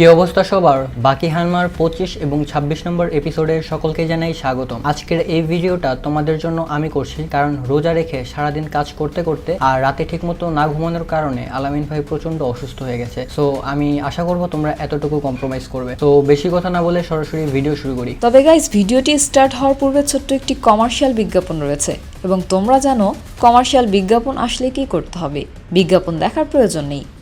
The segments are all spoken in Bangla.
কি অবস্থা সবার? বাকি হানমার পঁচিশ এবং ছাব্বিশ নম্বর এপিসোডে সকলকে জানাই স্বাগতম। আজকের এই ভিডিওটা তোমাদের জন্য আমি করছি, কারণ রোজা রেখে সারাদিন কাজ করতে করতে আর রাতে ঠিকমতো না ঘুমানোর কারণে আলামিন ভাই প্রচণ্ড অসুস্থ হয়ে গেছে। সো আমি আশা করব তোমরা এতটুকু কম্প্রোমাইজ করবে। তো বেশি কথা না বলে সরাসরি ভিডিও শুরু করি। তবে গাইজ ভিডিওটি স্টার্ট হওয়ার পূর্বে ছোট্ট একটি কমার্শিয়াল বিজ্ঞাপন রয়েছে। এবং তোমরা জানো কমার্শিয়াল বিজ্ঞাপন আসলে কি করতে হবে? বিজ্ঞাপন দেখার প্রয়োজন নেই।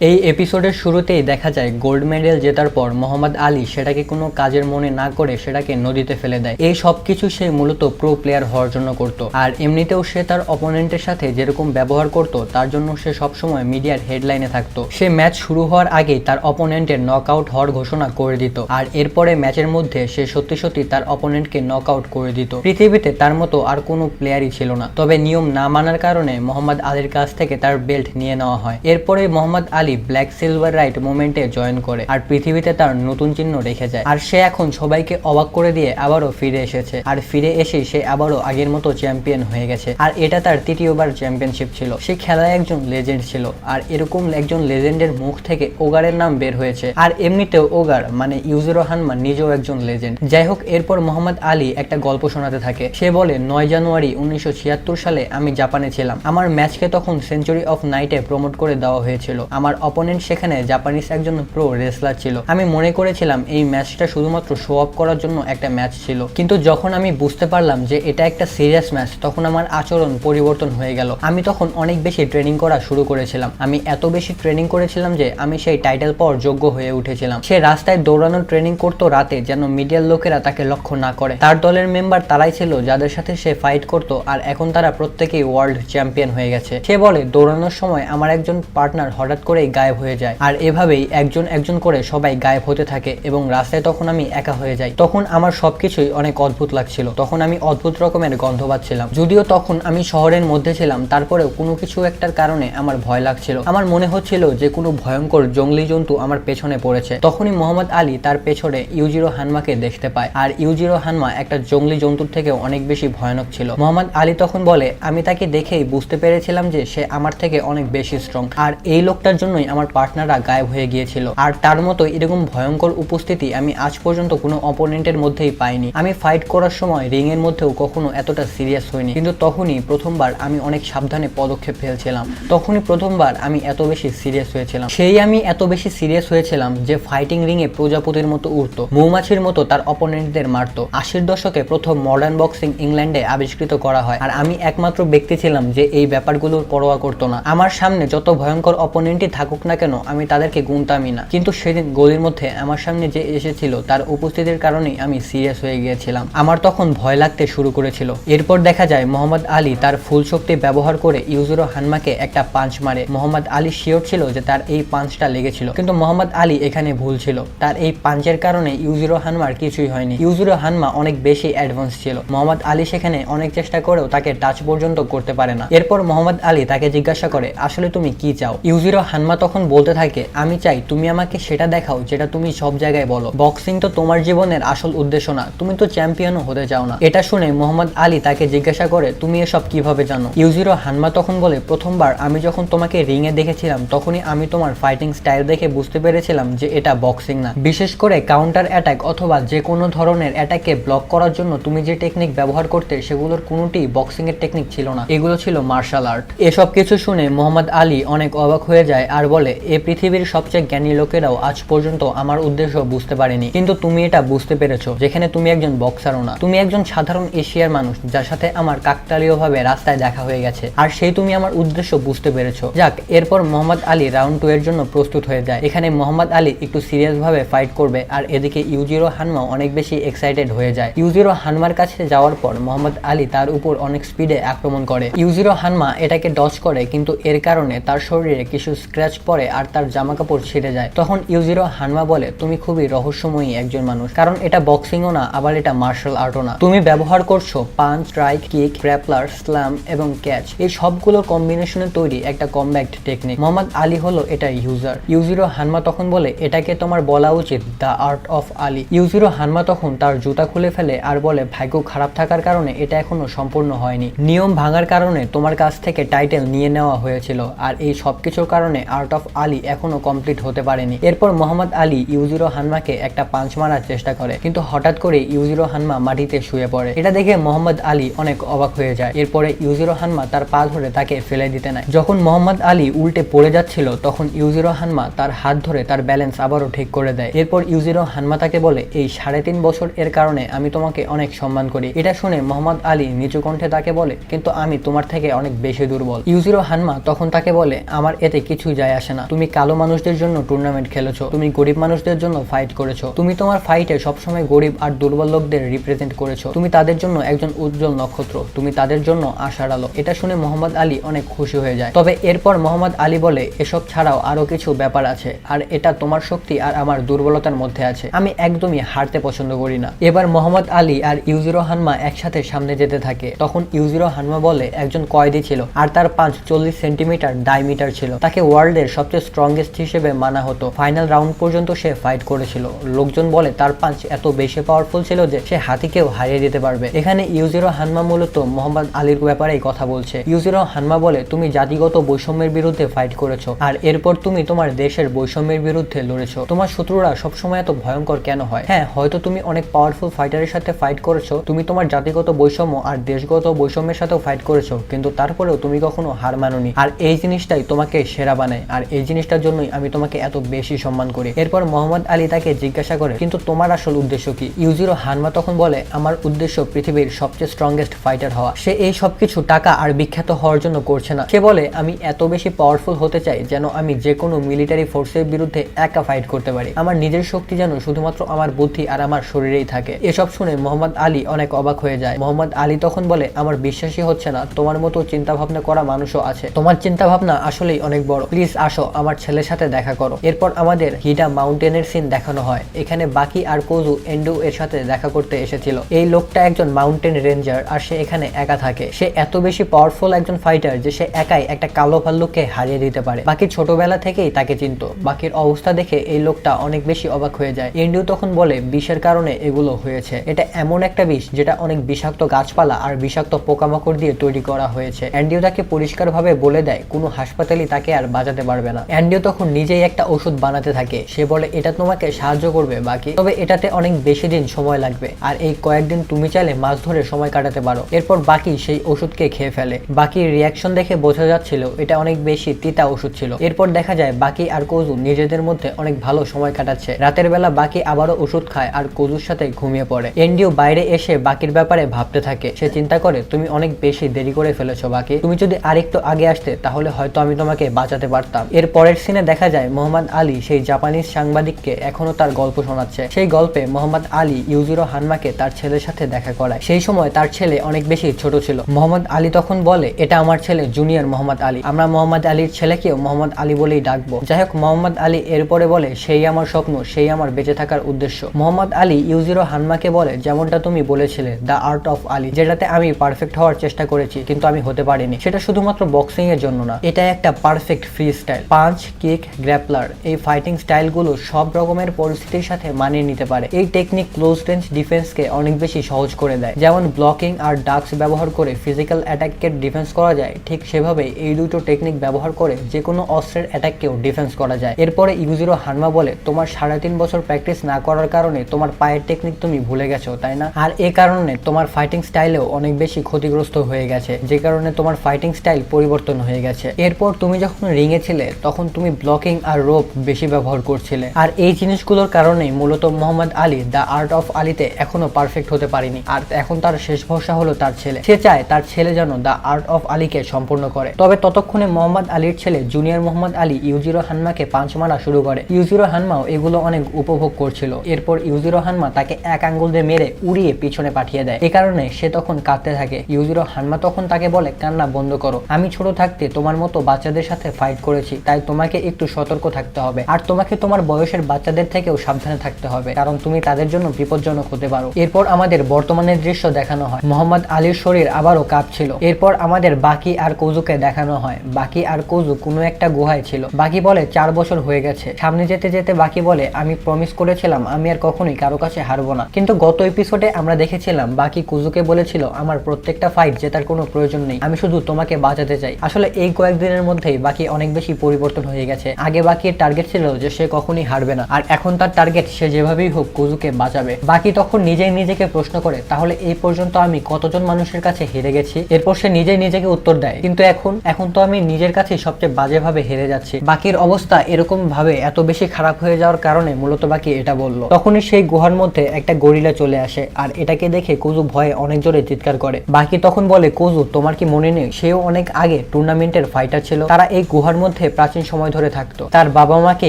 এই এপিসোডের শুরুতেই দেখা যায় গোল্ড মেডেল জেতার পর মোহাম্মদ আলী সেটাকে কোনো কাজের মনে না করে সেটাকে নদীতে ফেলে দেয়। এই সব কিছু সে মূলত প্রো প্লেয়ার হওয়ার জন্য করত। আর এমনিতেও সে তার অপোনেন্টের সাথে যেরকম ব্যবহার করত, তার জন্য সে সবসময় মিডিয়ার হেডলাইনে থাকতো। সে ম্যাচ শুরু হওয়ার আগেই তার অপোনেন্টের নক আউট হওয়ার ঘোষণা করে দিত। আর এরপরে ম্যাচের মধ্যে সে সত্যি সত্যি তার অপোনেন্টকে নক আউট করে দিত। পৃথিবীতে তার মতো আর কোনো প্লেয়ারই ছিল না। তবে নিয়ম না মানার কারণে মোহাম্মদ আলীর কাছ থেকে তার বেল্ট নিয়ে নেওয়া হয়। এরপরে Muhammad Ali black silver right মুভমেন্টে জয়েন করে আর পৃথিবীতে তার নতুন চিহ্ন রেখে যায়। আর সে এখন সবাইকে অবাক করে দিয়ে আবারও ফিরে এসেছে। আর ফিরে এসেই সে আবারও আগের মতো চ্যাম্পিয়ন হয়ে গেছে। আর এটা তার তৃতীয়বার চ্যাম্পিয়নশিপ ছিল। সে খেলায় একজন লেজেন্ড ছিল। আর এরকম একজন লেজেন্ডের মুখ থেকে ওগারের নাম বের হয়েছে। আর এমনিতেও ওগার মানে ইউজুরো হানমান নিজেও একজন লেজেন্ড যাই হোক, এরপর মোহাম্মদ আলী একটা গল্প শোনাতে থাকে। সে বলে, নয় জানুয়ারি উনিশশো ছিয়াত্তর সালে আমি জাপানে ছিলাম। আমার ম্যাচকে তখন সেঞ্চুরি অফ নাইটে প্রমোট করে দেওয়া হয়েছিল। আমার অপোনেন্ট সেখানে জাপানিজ একজন প্রো রেসলার ছিল। আমি মনে করেছিলাম এই ম্যাচটা শুধুমাত্র শো অফ করার জন্য একটা ম্যাচ ছিল। কিন্তু যখন আমি বুঝতে পারলাম যে এটা একটা সিরিয়াস ম্যাচ তখন আমার আচরণ পরিবর্তন হয়ে গেল। আমি তখন অনেক বেশি ট্রেনিং করা শুরু করেছিলাম। আমি এত বেশি ট্রেনিং করেছিলাম যে আমি সেই টাইটেল পাওয়ার যোগ্য হয়ে উঠেছিলাম। সে রাস্তায় দৌড়ানোর ট্রেনিং করতো রাতে যেন মিডিয়ার লোকেরা তাকে লক্ষ্য না করে। তার দলের মেম্বার তারাই ছিল যাদের সাথে সে ফাইট করতো আর এখন তারা প্রত্যেকেই ওয়ার্ল্ড চ্যাম্পিয়ন হয়ে গেছে। সে বলে, দৌড়ানোর সময় আমার একজন পার্টনার হঠাৎ করেই গায়েব হয়ে যায়। আর এভাবেই একজন একজন করে সবাই গায়েব হতে থাকে এবং রাস্তায় তখন আমি একা হয়ে যাই। তখন আমার সবকিছুই অনেক অদ্ভুত লাগছিল। তখন আমি অদ্ভুত রকমের গন্ধ পাচ্ছিলাম। যদিও তখন আমি শহরের মধ্যে ছিলাম, তারপরেও কোনো কিছু একটার কারণে আমার ভয় লাগছিল। আমার মনে হচ্ছিল যে কোনো ভয়ঙ্কর জঙ্গলি জন্তু আমার পেছনে পড়েছে। তখনই মোহাম্মদ আলী তার পেছনে ইউজিরো হানমাকে দেখতে পায়। আর ইউজিরো হানমা একটা জঙ্গলি জন্তুর থেকে অনেক বেশি ভয়ানক ছিল। মোহাম্মদ আলী তখন বলে, আমি তাকে দেখেই বুঝতে পেরেছিলাম যে সে আমার থেকে অনেক বেশি স্ট্রং আর এই লোকটার জন্যই আমার পার্টনাররা গায়েব হয়ে গিয়েছিল। আর তার মতো এরকম ভয়ঙ্কর উপস্থিতি আমি আজ পর্যন্ত কোনো অপোনেন্টের মধ্যেই পাইনি। আমি ফাইট করার সময় রিং এর মধ্যেও কখনো এতটা সিরিয়াস হইনি। কিন্তু তখনই প্রথমবার আমি অনেক সাবধানে পদক্ষেপ ফেলছিলাম। তখনই প্রথমবার আমি এত বেশি সিরিয়াস হয়েছিলাম। সেই আমি এত বেশি সিরিয়াস হয়েছিলাম যে ফাইটিং রিং এ প্রজাপতির মতো উঠতো মৌমাছির মতো তার অপোনেন্টদের মারতো। আশির দশকে প্রথম মডার্ন বক্সিং ইংল্যান্ডে আবিষ্কৃত করা হয়। আর আমি একমাত্র ব্যক্তি ছিলাম যে এই ব্যাপারগুলোর পরোয়া করতো না। আমার সামনে যত ভয়ঙ্কর অপোনেন্টই থাকুক না কেন, আমি তাদেরকে গুনতামই না। কিন্তু সেদিন গলির মধ্যে আমার সামনে যে এসেছিল, তার উপস্থিতির কারণেই আমি সিরিয়াস হয়ে গিয়েছিলাম। আমার তখন ভয় লাগতে শুরু করেছিল। এরপর দেখা যায়, মোহাম্মদ আলী তার ফুল শক্তি ব্যবহার করে ইউজুরো হানমাকে একটা পাঞ্চ মারে। মোহাম্মদ আলী শিওর ছিল যে তার এই পাঞ্চটা লেগেছিল। কিন্তু মোহাম্মদ আলী এখানে ভুল ছিল। তার এই পাঞ্চের কারণে ইউজুরো হানমার কিছুই হয়নি। ইউজুরো হানমা অনেক বেশি অ্যাডভান্স ছিল। মোহাম্মদ আলী সেখানে অনেক চেষ্টা করেও তাকে টাচ পর্যন্ত করতে পারে না। এরপর মোহাম্মদ আলী তাকে জিজ্ঞাসা করে, আসলে তুমি কি চাও? ইউজিরো হানমা তখন বলতে থাকে, আমি চাই তুমি আমাকে সেটা দেখাও যেটা তুমি সব জায়গায় বলো। বক্সিং তো তোমার জীবনের আসল উদ্দেশ্য না। তুমি তো চ্যাম্পিয়নও হতে চাও না। এটা শুনে মোহাম্মদ আলী তাকে জিজ্ঞাসা করে, তুমি এসব কীভাবে জানো? ইউজিরো হানমা তখন বলে, প্রথমবার আমি যখন তোমাকে রিংয়ে দেখেছিলাম, তখনই আমি তোমার ফাইটিং স্টাইল দেখে বুঝতে পেরেছিলাম যে এটা বক্সিং না। বিশেষ করে কাউন্টার অ্যাটাক অথবা যে কোনো ধরনের অ্যাটাকে ব্লক করার জন্য তুমি যে টেকনিক ব্যবহার করতে, সেগুলোর কোনোটি বক্সিং এর টেকনিক ছিল না। এগুলো ছিল মার্শাল আর্ট এসব কিছু শুনে মোহাম্মদ আলী অনেক অবাক হয়ে যায় আর বলে, এ পৃথিবীর সবচেয়ে জ্ঞানী লোকেরাও আজ পর্যন্ত আমার উদ্দেশ্য বুঝতে পারেনি। কিন্তু তুমি এটা বুঝতে পেরেছ, যেখানে তুমি একজন বক্সারও না। তুমি একজন সাধারণ এশিয়ার মানুষ, যার সাথে আমার কাকতালীয়ভাবে রাস্তায় দেখা হয়ে গেছে। আর সেই তুমি আমার উদ্দেশ্য বুঝতে পেরেছ। যাক, এরপর মোহাম্মদ আলী রাউন্ড টু এর জন্য প্রস্তুত হয়ে যায়। এখানে মোহাম্মদ আলী একটু সিরিয়াস ভাবে ফাইট করবে, আর এদিকে ইউজিরো হানমা অনেক বেশি এক্সাইটেড হয়ে যায়। ইউজিরো হানমার কাছে যাওয়ার পর মোহাম্মদ আলী তার উপর অনেক স্পিডে আক্রমণ করে। ইউজিরো হানমা এটাকে ডজ করে, কিন্তু এর কারণে তার শরীরে কিছু স্ক্র্যাচ পড়ে আর তার জামা কাপড় ছিঁড়ে যায়। তখন ইউজিরো হানমা বলে, তুমি খুবই রহস্যময়ী একজন মানুষ। কারণ এটা বক্সিংও না, আবার এটা মার্শাল আর্টও না। তুমি ব্যবহার করছ punch strike kick, grappler slam এবং ক্যাচ। এই সবগুলোর কম্বিনেশনে তৈরি একটা কমব্যাক্ট টেকনিক। মোহাম্মদ আলী হলো এটা ইউজার। ইউজিরো হানমা তখন বলে, এটাকে তোমার বলা উচিত, the art of Ali. Yujiro Hanma তখন তার জুতা খুলে ফেলে আর বলে, ভাগ্য খারাপ থাকার কারণে এটা এখনও সম্পূর্ণ হয়নি। নিয়ম ভাঙার কারণে তোমার কাছ থেকে টাইটেল নিয়ে নেওয়া হয়েছিল। আর এই সবকিছুর কারণে আর্ট অফ আলী এখনও কমপ্লিট হতে পারেনি। এরপর মোহাম্মদ আলী ইউজিরো হানমাকে একটা পাঞ্চ মারার চেষ্টা করে, কিন্তু হঠাৎ করে ইউজিরো হানমা মাটিতে শুয়ে পড়ে। এটা দেখে মোহাম্মদ আলী অনেক অবাক হয়ে যায়। এরপরে ইউজিরো হানমা তার পা ধরে তাকে ফেলে দিতে নেয়। যখন মোহাম্মদ আলী উল্টে পড়ে যাচ্ছিল, তখন ইউজিরো হানমা তার হাত ধরে তার ব্যালেন্স আবারও ঠিক করে দেয়। এরপর ইউজিরো হানমা তাকে বলে, এই সাড়ে তিন বছর এর কারণে আমি তোমাকে অনেক সম্মান করি। এটা শুনে মোহাম্মদ আলী নিচু কণ্ঠে তাকে বলে, কিন্তু আমি তোমার থেকে অনেক বেশি দুর্বল। ইউজিরো হানমা তখন তাকে বলে, আমার এতে কিছুই যায় আসে না। তুমি কালো মানুষদের জন্য টুর্নামেন্ট খেলেছো, তুমি গরিব মানুষদের জন্য ফাইট করেছ, তুমি তোমার ফাইটে সবসময় গরিব আর দুর্বল লোকদের রিপ্রেজেন্ট করেছ, তুমি তাদের জন্য একজন উজ্জ্বল নক্ষত্র, তুমি তাদের জন্য আশার আলো। এটা শুনে মোহাম্মদ আলী অনেক খুশি হয়ে যায়। তবে এরপর মোহাম্মদ আলী বলে, এসব ছাড়াও আরও কিছু ব্যাপার আছে, আর এটা তোমার শক্তি আর আমার দুর্বলতার মধ্যে আছে। আমি একদমই হারতে পছন্দ করি না। এবার মোহাম্মদ আলী আর ইউজিরো হানমা একসাথে সামনে যেতে থাকে। তখন ইউজিরো হানমা বলে, একজন কয়েদি ছিল, আর তার পাঁচ চল্লিশ সেন্টিমিটার ডাইমিটার ছিল। তাকে ওয়ার্ল্ডের সবচেয়ে স্ট্রংগেস্ট হিসেবে মানা হতো। ফাইনাল রাউন্ড পর্যন্ত সে ফাইট করেছিল। লোকজন বলে তার পাঁচ এত বেশি পাওয়ারফুল ছিল যে সে হাতিকেও হারিয়ে দিতে পারবে। এখানে ইউজিরো হানমা মূলত মোহাম্মদ আলীর ব্যাপারেই কথা বলছে। ইউজিরো হানমা বলে, তুমি জাতিগত বৈষম্যের বিরুদ্ধে ফাইট করেছ আর এরপর তুমি তোমার দেশের বৈষম্যের বিরুদ্ধে লড়েছো। তোমার শত্রুরা সবসময় এত ভয়ঙ্কর কেন হয়? হ্যাঁ হয়তো তুমি অনেক পাওয়ারফুল ফাইটারের সাথে ফাইট করেছ। তুমি তোমার জাতিগত বৈষম্য আর দেশগত বৈষম্যের সাথেও ফাইট করেছ। কিন্তু তারপরেও তুমি কখনো হার মানোনি। আর এই জিনিসটাই তোমাকে সেরা বানায়। আর এই জিনিসটার জন্যই আমি তোমাকে এত বেশি সম্মান করি। এরপর মোহাম্মদ আলী তাকে জিজ্ঞাসা করে, কিন্তু তোমার আসল উদ্দেশ্য কি? ইউজিরো হানমা তখন বলে, আমার উদ্দেশ্য পৃথিবীর সবচেয়ে স্ট্রংগেস্ট ফাইটার হওয়া। সে এই সব কিছু টাকা আর বিখ্যাত হওয়ার জন্য করছে না। সে বলে, আমি এত বেশি পাওয়ারফুল হতে চাই যেন আমি যে কোনো মিলিটারি ফোর্সের বিরুদ্ধে একা ফাইট করতে পারি। আমার নিজের শক্তি যেন শুধুমাত্র আমার বুদ্ধি আর আমার শরীরেই থাকে। এসব শুনে মোহাম্মদ আলী অনেক অবাক হয়ে যায়। মোহাম্মদ আলী তখন বলে, আমার বিশ্বাসই হচ্ছে না। তোমার মতো চিন্তা ভাবনা করা মানুষও আছে। তোমার চিন্তা ভাবনা আসলেই অনেক বড়। প্লিজ আসো, আমার ছেলের সাথে দেখা করো। এরপর আমাদের হিডা মাউন্টেনের সিন দেখানো হয়। এখানে বাকি আর কোজু এন্ডু এর সাথে দেখা করতে এসেছিল। এই লোকটা একজন মাউন্টেন রেঞ্জার আর সে এখানে একা থাকে। সে এত বেশি পাওয়ারফুল একজন ফাইটার যে সে একাই একটা কালো ভাল্লুককে হারিয়ে দিতে পারে। বাকি ছোটবেলা থেকেই তাকে চিনত। বাকির অবস্থা দেখে এই লোকটা অনেক বেশি অবাক হয়ে যায়। এন্ডিও তখন বলে, বিষের কারণে এগুলো হয়েছে। এটা এমন একটা বিষ যেটা অনেক বিষাক্ত গাছপালা আর বিষাক্ত পোকামাকড় দিয়ে তৈরি করা হয়েছে। অ্যান্ডিও তাকে পরিষ্কারভাবে বলে দেয়, কোনো হাসপাতালই তাকে আর বাঁচাতে পারবে না। অ্যান্ডিও তখন নিজেই একটা ওষুধ বানাতে থাকে। সে বলে, এটা তোমাকে সাহায্য করবে, বাকি তবে এটাতে অনেক বেশি দিন সময় লাগবে। আর এই কয়েকদিন তুমি চাইলে মাছ ধরে সময় কাটাতে পারো। এরপর বাকি সেই ওষুধকে খেয়ে ফেলে। বাকি রিয়াকশন দেখে বোঝা যাচ্ছিল, এটা অনেক বেশি তিতা ওষুধ ছিল। এরপর দেখা যায়, বাকি আর কজু নিজেদের মধ্যে অনেক ভালো সময় কাটাচ্ছে। রাতের বেলা বাকি আবারও ওষুধ খায় আর কজুর সাথে ঘুমিয়ে পড়ে। এনডিও বাইরে এসে বাকির ব্যাপারে ভাবতে থাকে। সে চিন্তা করে, তুমি অনেক বেশি দেরি করে ফেলেছো, বাকি। তুমি যদি আরেকটু আগে আসতে, তাহলে হয়তো আমি তোমাকে বাঁচাতে পারতাম। এর পরের সিনে দেখা যায় মোহাম্মদ আলী সেই জাপানিজ সাংবাদিককে এখনও তার গল্প শোনাচ্ছে। সেই গল্পে মোহাম্মদ আলী ইউজিরো হানমাকে তার ছেলের সাথে দেখা করায়। সেই সময় তার ছেলে অনেক বেশি ছোট ছিল। মোহাম্মদ আলী তখন বলে, এটা আমার ছেলে জুনিয়র মোহাম্মদ আলী। আমরা মোহাম্মদ আলীর ছেলেকেও মোহাম্মদ আলী বলেই ডাকবো। যাই হোক, মোহাম্মদ আলী এরপরে বলে, সেই আমার স্বপ্ন, সেই আমার বেঁচে থাকার উদ্দেশ্য। মোহাম্মদ আলী ইউজিরো হানমাকে বলে, যেমনটা তুমি বলেছিলে, দ্য আর্ট অফ আলী, যেটাতে আমি পারফেক্ট হওয়ার চেষ্টা করেছি, কিন্তু আমি হতে পারিনি। সেটা শুধুমাত্র বক্সিং এর জন্য না এটা একটা perfect freestyle. Punch kick grappler. এই ফাইটিং স্টাইলগুলো সব রকমের পরিস্থিতির সাথে মানিয়ে নিতে পারে। এই টেকনিক ক্লোজ রেঞ্জ ডিফেন্সকে অনেক বেশি সহজ করে দেয়। যেমন ব্লকিং আর ডাক্স ব্যবহার করে ফিজিক্যাল অ্যাটাককে ডিফেন্স করা যায়, ঠিক সেভাবে এই দুটো টেকনিক ব্যবহার করে যে কোনো অস্ত্রের অ্যাটাককেও ডিফেন্স করা যায়। এরপরে ইউজিরো হানমা বলে, তোমার সাড়ে তিন বছর প্র্যাকটিস না করার কারণে তোমার পায়ের টেকনিক তুমি ভুলে গেছো, তাই না? আর এ কারণে তোমার ফাইটিং স্টাইলেও অনেক বেশি ক্ষতিগ্রস্ত হয়ে গেছে, যে কারণে তোমার ফাইটিং স্টাইল পরিবর্তন হয়ে গেছে। এরপর তুমি যখন রিংয়ে ছিলে তখন তুমি ব্লকিং আর রোপ বেশি ব্যবহার করছিলে। আর এই জিনিসগুলোর কারণেই মূলত Muhammad Ali the art of আলীতে এখনও পারফেক্ট হতে পারেনি। আর এখন তার শেষ ভরসা হলো তার ছেলে। সে চায় তার ছেলে যেন দ্য আর্ট অফ আলীকে সম্পূর্ণ করে। তবে ততক্ষণে মোহাম্মদ আলীর ছেলে জুনিয়র মোহাম্মদ আলী ইউজিরো হানমাকে পাঁচ মারা শুরু করে। ইউজিরো হানমাও এগুলো অনেক উপভোগ করছিল। এরপর ইউজিরো হানমা তাকে এক আঙ্গুল দিয়ে মেরে উড়িয়ে পিছনে পাঠিয়ে দেয়। এ কারণে সে তখন কাঁদতে থাকে। ইউজিরো হানমা তখন তাকে বলে, কান্না বন্ধ করো। আমি ছোট থাকতে তোমার মতো বাচ্চাদের সাথে ফাইট করেছি, তাই তোমাকে একটু সতর্ক থাকতে হবে। আর তোমাকে তোমার বয়সের বাচ্চাদের থেকেও সাবধানে থাকতে হবে, কারণ তুমি তাদের জন্য বিপজ্জনক হতে পারো। এরপর আমাদের বর্তমানের দৃশ্য দেখানো হয়। মোহাম্মদ আলীর শরীর আবারও কাঁপছিল। এরপর আমাদের বাকি আর কোজুকে দেখানো হয়। বাকি আর কোজু কোনো একটা গুহায় ছিল। বাকি বলে, চার বছর হয়ে গেছে। সামনে যেতে যেতে বাকি বলে, আমি প্রমিস করেছিলাম, আমি আর কখনোই কারও কাছে হারবো না। কিন্তু গত এপিসোডে আমরা দেখেছিলাম, বাকি কুজুকে বলেছিল, আমার প্রত্যেকটা ফাইট জেতার কোনো প্রয়োজন নেই। আমি শুধু তোমাকে বাঁচাতে চাই। আসলে এই কয়েকদিনের মধ্যেই বাকি অনেক বেশি পরিবর্তন হয়ে গেছে। আগে বাকির টার্গেট ছিল যে সে কখনই হারবে না। আর এখন তার টার্গেট সে যেভাবেই হোক কুজুকে বাঁচাবে। বাকি তখন নিজেই নিজেকে প্রশ্ন করে, তাহলে এই পর্যন্ত আমি কতজন মানুষের কাছে হেরে গেছি? এরপর সে নিজেই নিজেকে উত্তর দেয়, কিন্তু এখন এখন তো আমি নিজের কাছে সবচেয়ে বাজেভাবে হেরে যাচ্ছি। বাকির অবস্থা এরকম ভাবে এত বেশি খারাপ হয়ে যাওয়ার কারণে মূলত বাকি এটা বলল। তখনই সেই গুহার মধ্যে একটা গরিলা চলে আসে, আর এটাকে দেখে কুজু ভয়ে অনেক জোরে চিৎকার করে। বাকি তখন বলে, কুজু, তোমার কি মনে নেই? সেও অনেক আগে টুর্নামেন্টের ফাইটার ছিল। তারা এই গুহার মধ্যে প্রাচীন সময় ধরে থাকতো। তার বাবা মাকে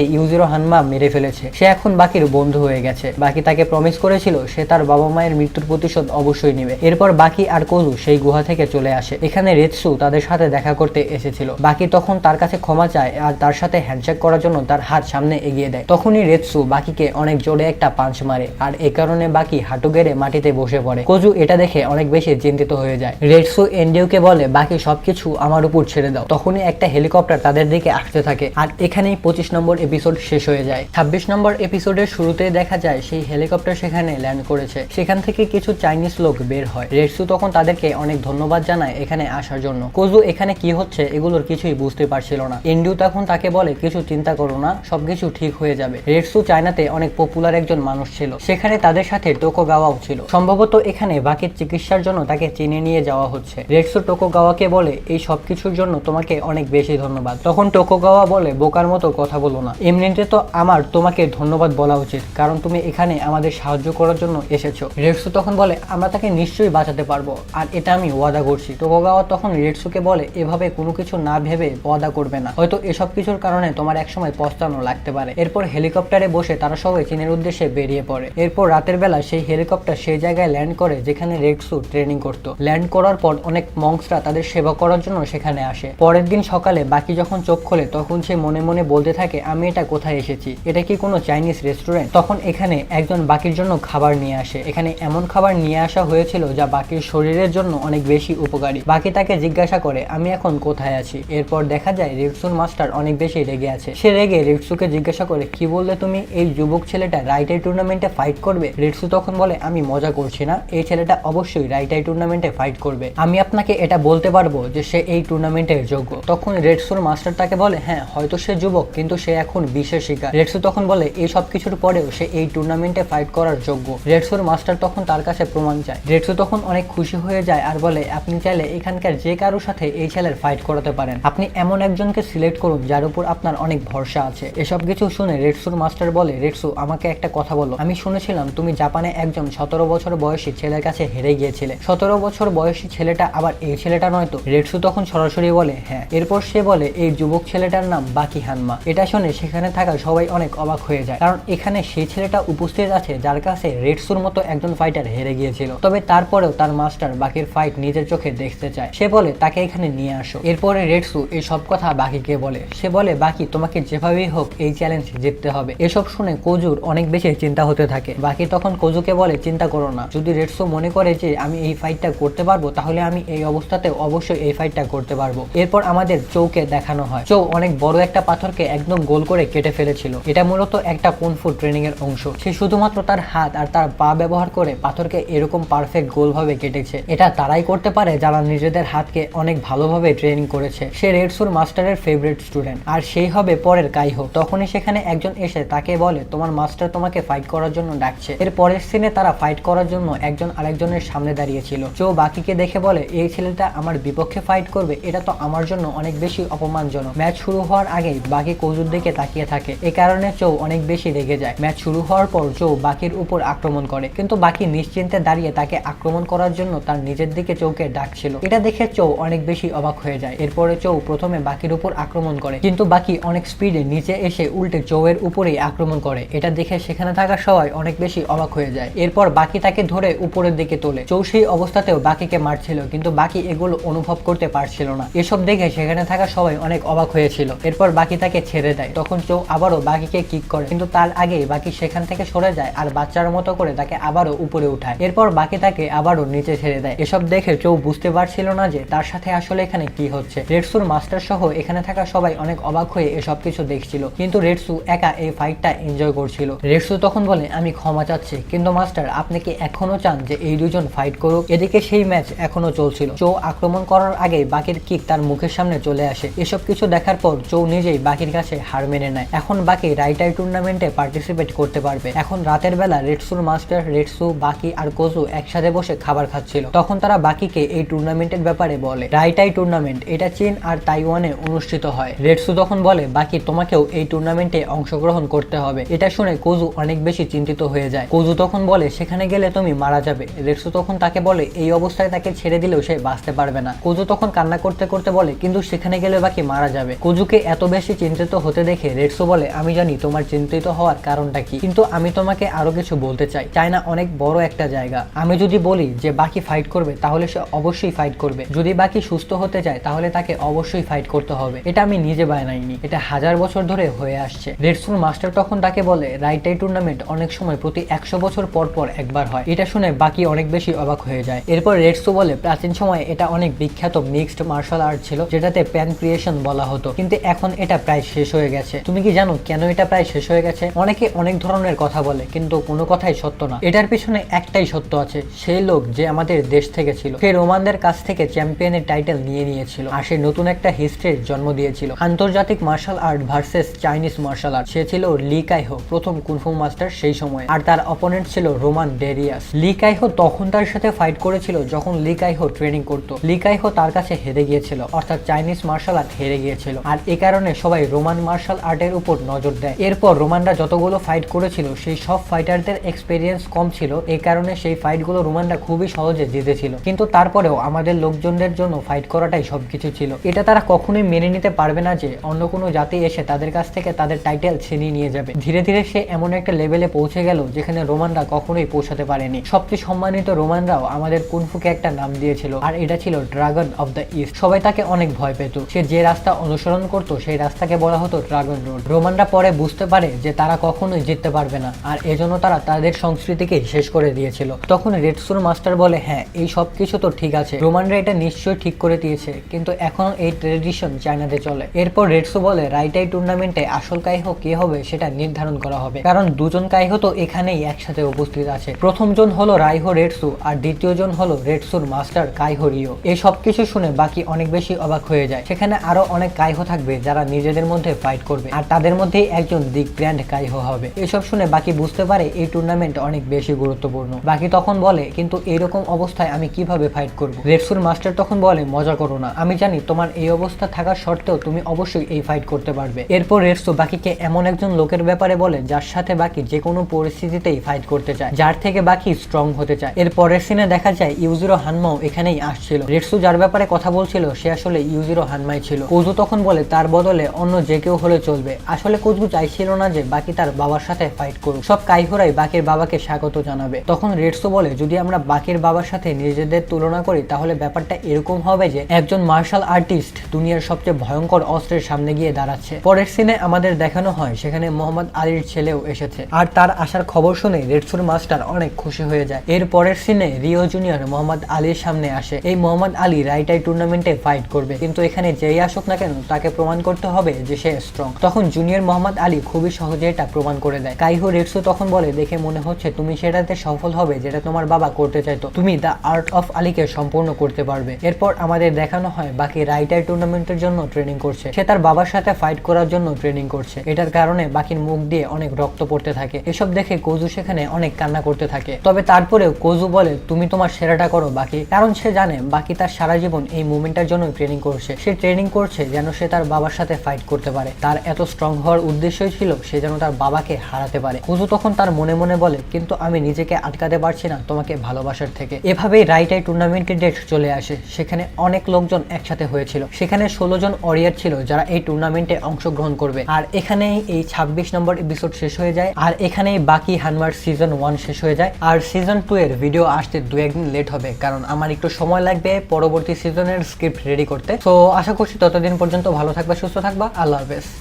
ইউজিরো হানমা মেরে ফেলেছে। সে এখন বাকির বন্ধু হয়ে গেছে। বাকি তাকে প্রমিস করেছিল, সে তার বাবা মায়ের মৃত্যুর প্রতিশোধ অবশ্যই নেবে। এরপর বাকি আর কোজু সেই গুহা থেকে চলে আসে। এখানে রেতসু তাদের সাথে দেখা করতে এসেছিল। বাকি তখন তার কাছে ক্ষমা চায় আর তার সাথে হ্যান্ডশেক করার জন্য তার হাত সামনে এগিয়ে দেয়। তখনই রেতসু বাকিকে অনেক জোরে একটা পাঞ্চ মারে আর এ কারণে বাকি হাঁটু গেড়ে মাটিতে বসে পড়ে। কোজু এটা দেখে অনেক বেশি চিন্তিত হয়ে যায়। রেডসু এনডিওকে বলে, বাকি সবকিছু আমার উপর ছেড়ে দাও। তখনই একটা হেলিকপ্টার তাদের দিকে আসতে থাকে। আর এখানেই পঁচিশ নম্বর এপিসোড শেষ হয়ে যায়। ছাব্বিশ নম্বর এপিসোডের শুরুতে দেখা যায় সেই হেলিকপ্টার সেখানে ল্যান্ড করেছে। সেখান থেকে কিছু চাইনিজ লোক বের হয়। রেডসু তখন তাদেরকে অনেক ধন্যবাদ জানায় এখানে আসার জন্য। কোজু, এখানে কি হচ্ছে এগুলোর কিছুই বুঝতে পারছিল না। এনডিও তখন তাকে বলে, কিছু চিন্তা করো না, সবকিছু ঠিক হয়ে যাবে। রেডসু চায়নাতে অনেক পপুলার একজন মানুষ ছিল। সেখানে তাদের সাথে টোকো গাওয়াও ছিল। সম্ভবত এখানে বাকির চিকিৎসার জন্য তাকে চিনে নিয়ে যাওয়া হচ্ছে। রেডসু টোকো গাওয়াকে বলে, এই সবকিছুর জন্য তোমাকে অনেক বেশি ধন্যবাদ। তখন টোকো গাওয়া বলে বোকার মতো কথা বলো না। এমনিতে তো আমার তোমাকে ধন্যবাদ বলা উচিত, কারণ তুমি এখানে আমাদের সাহায্য করার জন্য এসেছ। রেডসু তখন বলে, আমরা তাকে নিশ্চয়ই বাঁচাতে পারব। আর এটা আমি ওয়াদা করছি। টোকোগাওয়া তখন রেডসুকে বলে, এভাবে কোনো কিছু না ভেবে ওয়াদা করবে না। হয়তো এসব কিছুর কারণে তোমার একসময় পস্তানো লাগতে পারে। এরপর হেলিকপ্টারে বসে তারা সবাই চীনের উদ্দেশ্যে বেরিয়ে পড়ে। এরপর রাতের বেলা সেই হেলিকপ্টার সেই জায়গায় ল্যান্ড করে যেখানে রেডসু ট্রেনিং করত। ল্যান্ড করার পর অনেক মংসরা তাদের সেবা করার জন্য সেখানে আসে। পরের দিন সকালে বাকি যখন চোখ খোলে, তখন সে মনে মনে বলতে থাকে, আমি এটা কোথায় এসেছি? এটা কি কোনো চাইনিজ রেস্টুরেন্ট? তখন এখানে একজন বাকির জন্য খাবার নিয়ে আসে। এখানে এমন খাবার নিয়ে আসা হয়েছিল যা বাকির শরীরের জন্য অনেক বেশি উপকারী। বাকি তাকে জিজ্ঞাসা করে, আমি এখন কোথায় আছি? এরপর দেখা যায়, রিক্সুর মাস্টার অনেক বেশি রেগে আছে। সে রেগে রিক্সুকে জিজ্ঞাসা করে, কি বললে তুমি? এই যুবক ছেলেটা রাইটের টুর্নামেন্টে ফাইট করবে? রিক্সু তখন বলে, আমি মজা করছি না। এই ছেলেটা অবশ্যই রাইটাই টুর্নামেন্টে ফাইট করবে। আমি আপনাকে এটা বলতে পারব যে সে এই টুর্নামেন্টের যোগ্য। তখন রেডসুর মাস্টার তাকে বলে হ্যাঁ হয়তো সে যুবক, কিন্তু সে এখন বিশেষ শিকার। রেডসু তখন বলে, এই সব কিছুর পরেও সে এই টুর্নামেন্টে ফাইট করার যোগ্য। রেডসুর মাস্টার তখন তার কাছে প্রমাণ চায়। রেডসু তখন অনেক খুশি হয়ে যায় আর বলে, আপনি চাইলে এখানকার যে কারোর সাথে এই ছেলের ফাইট করাতে পারেন। আপনি এমন একজনকে সিলেক্ট করুন যার উপর আপনার অনেক ভরসা আছে। এসব কিছু শুনে রেডসুর মাস্টার বলে রেডসু আমাকে একটা কথা বলো। আমি শুনেছিলাম তুমি জাপানে একজন সতেরো বছর বয়সী ছেলের কাছে হেরে গিয়েছিলে। সতেরো বছর বয়সী ছেলেটা আবার এই ছেলেটা নয় তো? রেডসু তখন সরাসরি বলে হ্যাঁ। এরপর সে বলে, এই যুবক ছেলেটার নাম বাকি হানমা। এটা শুনে সেখানে থাকা সবাই অনেক অবাক হয়ে যায়। কারণ এখানে সেই ছেলেটা উপস্থিত আছে যার কাছে রেডসুর মতো একজন ফাইটার হেরে গিয়েছিল। তবে তারপরেও তার মাস্টার বাকির ফাইট নিজের চোখে দেখতে চায়। সে বলে, তাকে এখানে নিয়ে আসো। এরপরে রেডসু এই সব কথা বাকিকে বলে। সে বলে, বাকি, তোমাকে যেভাবেই হোক এই চ্যালেঞ্জ জিততে হবে। এসব শুনে কোজুর অনেক বেশি চিন্তা হতে থাকে। বাকি তখন কোজুকে বলে, চিন্তা করো না। যদি রেডসু মনে করে যে আমি এই ফাইটটা করতে পারব, তাহলে আমি এই অবস্থাতে অবশ্যই এই ফাইটটা করতে পারব। এরপর আমাদের চৌকে দেখানো হয়। হয়। চৌ অনেক বড় একটা পাথরকে একদম গোল করে কেটে ফেলেছিল। এটা মূলত একটা কুনফু ট্রেনিং এর অংশ। সে শুধুমাত্র তার হাত আর তার পা ব্যবহার করে পাথরকে এরকম পারফেক্ট গোল ভাবে কেটেছে। এটা তারাই করতে পারে যারা নিজেদের হাতকে অনেক ভালোভাবে ট্রেনিং করেছে। সে রেডসুর মাস্টারের ফেভারিট স্টুডেন্ট আর সেই হবে পরের কাইহো তখনই সেখানে একজন এসে তাকে বলে, তোমার মাস্টার তোমাকে ফাইট করার জন্য ডাকছে। এর পরের সিনে তারা ফাইট করার জন্য একজন আরেকজনের সামনে দাঁড়িয়েছিল। চো বাকিকে দেখে বলে, এই ছেলেটা আমার বিপক্ষে ফাইট করবে। এটা তো আমার জন্য অনেক বেশি অপমানজনক। ম্যাচ শুরু হওয়ার আগেই বাকি কৌজুর দিকে তাকিয়ে থাকে। এ কারণে চৌ অনেক বেশি রেগে যায়। ম্যাচ শুরু হওয়ার পর চৌ বাকির উপর আক্রমণ করে। কিন্তু বাকি নিশ্চিন্তে দাঁড়িয়ে তাকে আক্রমণ করার জন্য তার নিজের দিকে চৌকে ডাকছিল। এটা দেখে চৌ অনেক বেশি অবাক হয়ে যায়। এরপরে চৌ প্রথমে বাকির উপর আক্রমণ করে। কিন্তু বাকি অনেক স্পিডে নিচে এসে উল্টে চৌয়ের উপরেই আক্রমণ করে। এটা দেখে সেখানে থাকা সবাই অনেক বেশি অবাক হয়ে যায়। এরপর বাকি তাকে ধরে উপরের দিকে তোলে। চৌ সেই অবস্থাতেও বাকিকে মারছিল, কিন্তু বাকি এগুলো অনুভব করতে পারছিল না। এসব দেখে সেখানে থাকা সবাই অনেক অবাক হয়েছিল। এরপর বাকি তাকে ছেড়ে দেয়। তখন চৌ আবারও বাকিকে কিক করে। কিন্তু তার আগে বাকি সেখান থেকে সরে যায় আর বাচ্চার মতো করে তাকে আবারও উপরে উঠায়। এরপর বাকি তাকে আবারও নিচে ছেড়ে দেয়। এসব দেখে চৌ বুঝতে পারছিল না যে তার সাথে আসলে এখানে কি হচ্ছে। রেডসুর মাস্টার সহ এখানে থাকা সবাই অনেক অবাক হয়ে এসব কিছু দেখছিল। কিন্তু রেডসু একা এই ফাইটটা এনজয় করছিল। রেডসু তখন বলে, আমি ক্ষমা চাচ্ছি, কিন্তু মাস্টার আপনি কি এখনও চান যে এই দুজন ফাইট করুক? এদিকে সেই ম্যাচ এখনও চলছিল। চৌ আক্রমণ করার আগে বাকির কিক তার মুখের সামনে চলে আসে। এসব কিছু দেখার পর চৌ নিজেই বাকির কাছে হার মেনে নেয়। এখন বাকি রাইটাই টুর্নামেন্টে পার্টিসিপেট করতে পারবে। এখন রাতের বেলা রেডসুর মাস্টার রেডসু বাকি আর কোজু একসাথে বসে খাবার খাচ্ছিল। তখন তারা বাকিকে এই টুর্নামেন্টের ব্যাপারে বলে, রাইটাই টুর্নামেন্ট, এটা চীন আর তাইওয়ানে অনুষ্ঠিত হয়। রেডসু তখন বলে, বাকি তোমাকেও এই টুর্নামেন্টে অংশগ্রহণ করতে হবে। এটা শুনে কোজু অনেক বেশি চিন্তিত হয়ে যায়। কোজু তখন বলে, সেখানে গেলে তুমি মারা যাবে। রেডসু তখন তাকে বলে, এই অবস্থায় তাকে ছেড়ে দিলেও সে বাঁচতে পারবে না। কোজু তখন কান্না করতে করতে বলে, কিন্তু সেখানে গেলে বাকি মারা যাবে। কোজুকে এত বেশি চিন্তিত হতে দেখে রেডসু বলে, আমি জানি তোমার চিন্তিত হওয়ার কারণটা কি, কিন্তু আমি তোমাকে আরও কিছু বলতে চাই। চায়না অনেক বড় একটা জায়গা। আমি যদি বলি যে বাকি ফাইট করবে, তাহলে সে অবশ্যই ফাইট করবে। যদি বাকি সুস্থ হতে চায়, তাহলে তাকে অবশ্যই ফাইট করতে হবে। এটা আমি নিজে বানাইনি। এটা হাজার বছর ধরে হয়ে আসছে। রেডসুর মাস্টার তখন তাকে বলে রাইটাই টুর্নামেন্ট অনেক সময় প্রতি একশো বছর পর পর একবার হয়। এটা শুনে বাকি অনেক বেশি অবাক হয়ে যায়। এরপর রেডসু বলে, প্রাচীন সময়ে এটা অনেক বিখ্যাত মিক্সড মার্শাল আর্ট ছিল, যেটাতে প্যান ক্রিয়েশন বলা হতো। কিন্তু এখন এটা প্রায় শেষ হয়ে গেছে। তুমি কি জানো কেন এটা প্রায় শেষ হয়ে গেছে? অনেকে অনেক ধরনের কথা বলে, কিন্তু কোনো কথাই সত্য না। এটার পিছনে একটাই সত্য আছে, সেই লোক যে আমাদের দেশ থেকে ছিল, সে রোমানদের কাছ থেকে চ্যাম্পিয়নের টাইটেল নিয়ে নিয়েছিল, আর সে নতুন একটা হিস্ট্রির জন্ম দিয়েছিল। আন্তর্জাতিক martial art versus Chinese martial art. সে ছিল লি কাইহো, প্রথম কুনফু মাস্টার সেই সময়। আর তার অপোনেন্ট ছিল রোমান ডেরিয়াস। লি কাইহো তখন তার সাথে ফাইট করেছিল যখন লি কাইহো ট্রেনিং করতো। লি কাইহো তার কাছে হেরে গিয়েছিল, অর্থাৎ চাইনিজ মার্শাল আর্ট হেরে গিয়েছিল আর এ কারণে সবাই রোমান মার্শাল আর্টের উপর নজর দেয়। এরপর রোমানরা যতগুলো ফাইট করেছিল, সেই সব ফাইটারদের এক্সপেরিয়েন্স কম ছিল। এই কারণে সেই ফাইটগুলো রোমানরা খুবই সহজে জিতেছিল। কিন্তু তারপরেও আমাদের লোকজনদের জন্য ফাইট করাটাই সবকিছু ছিল। এটা তারা কখনোই মেনে নিতে পারবে না যে, অন্য কোনো জাতি এসে তাদের কাছ থেকে তাদের টাইটেল ছিনিয়ে নিয়ে যাবে। ধীরে ধীরে সে এমন একটা লেভেলে পৌঁছে গেল যেখানে রোমানরা কখনোই পৌঁছাতে পারেনি। সবচেয়ে সম্মানিত রোমানরাও আমাদের কুনফুকে একটা নাম দিয়েছিল, আর এটা ছিল ড্রাগন অফ দ্য ইস্ট। সবাই তাকে অনেক ভয় পেত। সে যে রাস্তা অনুসরণ করতো, সেই রাস্তাকে বলা হতো ড্রাগন রোড। রোমানরা পরে বুঝতে পারে যে তারা কখনোই জিততে পারবে না, আর এজন্য তারা তাদের সংস্কৃতিকে শেষ করে দিয়েছিল। তখন রেডসুর মাস্টার বলে হ্যাঁ এই সব কিছু তো ঠিক আছে। রোমানরা এটা নিশ্চয়ই ঠিক করে দিয়েছে, কিন্তু এখনও এই ট্রেডিশন চায়নাতে চলে। এরপর রেডসু বলে, রাইটাই টুর্নামেন্টে আসল কাইহো কে হবে সেটা নির্ধারণ করা হবে, কারণ দুজন কাইহো তো এখানেই একসাথে উপস্থিত আছে। প্রথম জন হলো রাইহো রেডসু আর দ্বিতীয় জন হলো রেডসুর মাস্টার কাইহো রিও। এই সব কিছু শুনে বাকি অনেক বেশি অবাক হয়ে যায়। সেখানে আরও অনেক কাইহো থাকবে যারা নিজেদের মধ্যে ফাইট করবে। আর তাদের মধ্যেই একজন দিক গ্র্যান্ড কাইহো হবে। এসব শুনে বাকি বুঝতে পারে এই টুর্নামেন্ট অনেক বেশি গুরুত্বপূর্ণ। বাকি তখন বলে, কিন্তু এইরকম অবস্থায় আমি কীভাবে ফাইট করব? রেডসুর মাস্টার তখন বলে, মজা করো না। আমি জানি তোমার এই অবস্থা থাকার সত্ত্বেও তুমি অবশ্যই এই ফাইট করতে পারবে। এরপর রেডসু বাকিকে এমন একজন লোকের ব্যাপারে বলে, যার সাথে বাকি যে কোনো পরিস্থিতিতেই ফাইট করতে চায়, যার থেকে বাকি স্ট্রং হতে চায়। এর পরের সিনে দেখা যায় ইউজিরো হানমাও এখানেই আসছিল। রেডসু যার ব্যাপারে কথা বলছিল, সে আসলে ইউজিরো হানমাই ছিল। কোজু তখন বলে, তার বদলে অন্য যে কেউ হলে চলবে। আসলে কোজু চাইছিল না যে বাকি তার বাবার সাথে ফাইট করুক। সব কাইহোরাই বাকির বাবাকে স্বাগত জানাবে। তখন রেডসু বলে, যদি আমরা বাকির বাবার সাথে নিজেদের তুলনা করি, তাহলে ব্যাপারটা এরকম হবে যে একজন মার্শাল আর্টিস্ট দুনিয়ার সবচেয়ে ভয়ঙ্কর অস্ত্রের সামনে গিয়ে দাঁড়াচ্ছে। পরের সিনে আমাদের দেখানো হয়, সেখানে মোহাম্মদ আলীর ছেলেও এসেছে। আর তার আসার খবর শুনে রেডসুর মাস্টার অনেক খুশি হয়ে যায়। এর পরের সিনে রিও জুনিয়র মোহাম্মদ আলীর সামনে আসে। এই মোহাম্মদ আলী রাইটাই টুর্নামেন্টে ফাইট করবে। কিন্তু এখানে যেই আসুক না কেন কেন তাকে প্রমাণ করতে হবে যে সে স্ট্রং তখন জুনিয়র মোহাম্মদ আলী খুবই সহজে এটা প্রমাণ করে দেয়। কাইহো রেটসু তখন বলে, দেখে মনে হচ্ছে তুমি সেটাতে সফল হবে যেটা তোমার বাবা করতে চাইতো। তুমি দ্য আর্ট অফ আলীকে সম্পূর্ণ করতে পারবে। এরপর আমাদের দেখানো হয় বাকি রাইটার টুর্নামেন্টের জন্য ট্রেনিং করছে। সে তার বাবার সাথে ফাইট করার জন্য ট্রেনিং করছে। এটার কারণে বাকির মুখ দিয়ে অনেক রক্ত পড়তে থাকে। এসব দেখে কোজু সেখানে অনেক কান্না করতে থাকে। তবে তারপরেও কোজু বলে, তুমি তোমার সেরাটা করো, বাকি। কারণ সে জানে বাকি তার সারা জীবন এই মুভমেন্টটার জন্য ট্রেনিং করছে। সে ট্রেনিং করছে যেন সে তার বাবার সাথে ফাইট করতে পারে। তার এত স্ট্রং হওয়ার উদ্দেশ্যই ছিল সে যেন তার বাবাকে হারাতে পারে। কোজু তখন তার মনে মনে বলে, কিন্তু আমি নিজেকে আটকাতে পারছি না তোমাকে ভালোবাসার থেকে। এভাবেই রাইটাই টুর্নামেন্টের ডেট চলে আসে। সেখানে অনেক লোকজন একসাথে হয়েছিল। সেখানে ষোলো জন অরিয়ার ছিল যারা এই টুর্নামেন্টে অংশগ্রহণ করবে। আর এখানেই এই ছাব্বিশ নম্বর এপিসোড শেষ হয়ে যায়। আর এখানেই বাকি হানমার সিজন ওয়ান শেষ হয়ে যায়। আর সিজন টু এর ভিডিও আসতে দু একদিন লেট হবে। কারণ আমার একটু সময় লাগবে পরবর্তী সিজনের স্ক্রিপ্ট রেডি করতে। তো আশা করছি ততদিন পর্যন্ত ভালো থাকবা সুস্থ থাকবা আল্লাহ হাফেজ।